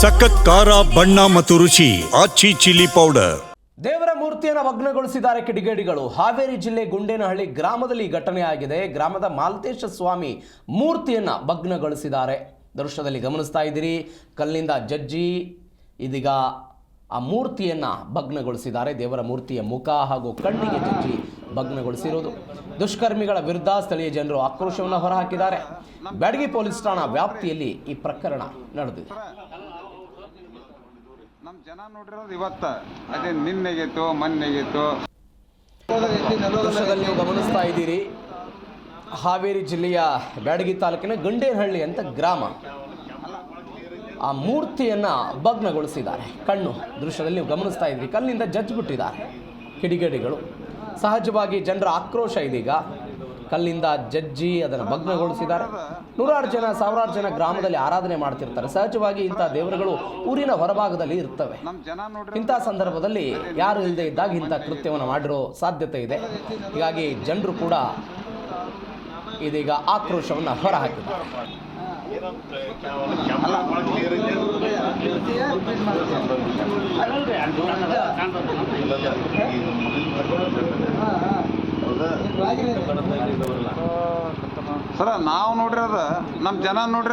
ಸಖತ್ ಖಾರ, ಬಣ್ಣ ಮತ್ತು ರುಚಿ, ಆಚಿ ಚಿಲ್ಲಿ ಪೌಡರ್. ದೇವರ ಮೂರ್ತಿಯನ್ನು ಭಗ್ನಗೊಳಿಸಿದ್ದಾರೆ ಕಿಡಿಗೇಡಿಗಳು. ಹಾವೇರಿ ಜಿಲ್ಲೆ ಗುಂಡೇನಹಳ್ಳಿ ಗ್ರಾಮದಲ್ಲಿ ಘಟನೆ ಆಗಿದೆ. ಗ್ರಾಮದ ಮಾಲ್ತೇಶ ಸ್ವಾಮಿ ಮೂರ್ತಿಯನ್ನ ಭಗ್ನಗೊಳಿಸಿದ್ದಾರೆ ದೃಶ್ಯದಲ್ಲಿ ಗಮನಿಸ್ತಾ ಇದ್ದೀರಿ. ಕಲ್ಲಿಂದ ಜಜ್ಜಿ ಇದೀಗ ಆ ಮೂರ್ತಿಯನ್ನ ಭಗ್ನಗೊಳಿಸಿದ್ದಾರೆ ದೇವರ ಮೂರ್ತಿಯ ಮುಖ ಹಾಗೂ ಕಣ್ಣಿಗೆ ಜಜ್ಜಿ ಭಗ್ನಗೊಳಿಸಿರುವುದು ದುಷ್ಕರ್ಮಿಗಳ ವಿರುದ್ಧ ಸ್ಥಳೀಯ ಜನರು ಆಕ್ರೋಶವನ್ನು ಹೊರಹಾಕಿದ್ದಾರೆ. ಬ್ಯಾಡಗಿ ಪೊಲೀಸ್ ಠಾಣಾ ವ್ಯಾಪ್ತಿಯಲ್ಲಿ ಈ ಪ್ರಕರಣ ನಡೆದಿದೆ. ನಮ್ಮ ಜನ ನೋಡಿರೋದು ಇವತ್ತ. ಅದೇ ನಿನ್ನೆಗಿತ್ತು, ಮೊನ್ನೆಗಿತ್ತು. ನೀವು ಗಮನಿಸ್ತಾ ಇದ್ದೀರಿ. ಹಾವೇರಿ ಜಿಲ್ಲೆಯ ಬ್ಯಾಡಗಿ ತಾಲೂಕಿನ ಗಂಡೇನಹಳ್ಳಿ ಅಂತ ಗ್ರಾಮ. ಆ ಮೂರ್ತಿಯನ್ನ ಭಗ್ನಗೊಳಿಸಿದ್ದಾರೆ. ಕಣ್ಣು ದೃಶ್ಯದಲ್ಲಿ ನೀವು ಗಮನಿಸ್ತಾ ಇದ್ದೀರಿ. ಕಲ್ಲಿಂದ ಜಜ್ಜಿಬಿಟ್ಟಿದ್ದಾರೆ ಕಿಡಿಗೇಡಿಗಳು. ಸಹಜವಾಗಿ ಜನರ ಆಕ್ರೋಶ ಇದೀಗ. ಕಲ್ಲಿಂದ ಜಜ್ಜಿ ಅದನ್ನು ಭಗ್ನಗೊಳಿಸಿದ್ದಾರೆ ನೂರಾರು ಜನ, ಸಾವಿರಾರು ಜನ ಗ್ರಾಮದಲ್ಲಿ ಆರಾಧನೆ ಮಾಡ್ತಿರ್ತಾರೆ. ಸಹಜವಾಗಿ ಇಂಥ ದೇವರುಗಳು ಊರಿನ ಹೊರಭಾಗದಲ್ಲಿ ಇರ್ತವೆ. ಇಂಥ ಸಂದರ್ಭದಲ್ಲಿ ಯಾರು ಇಲ್ಲದೆ ಇದ್ದಾಗ ಇಂಥ ಕೃತ್ಯವನ್ನು ಮಾಡಿರೋ ಸಾಧ್ಯತೆ ಇದೆ. ಹೀಗಾಗಿ ಜನರು ಕೂಡ ಇದೀಗ ಆಕ್ರೋಶವನ್ನು ಹೊರಹಾಕಿದ್ದಾರೆ. ಸರ ನಾವು ನೋಡಿರೋದು ನಮ್ಮ ಜನ ನೋಡ್ರಿ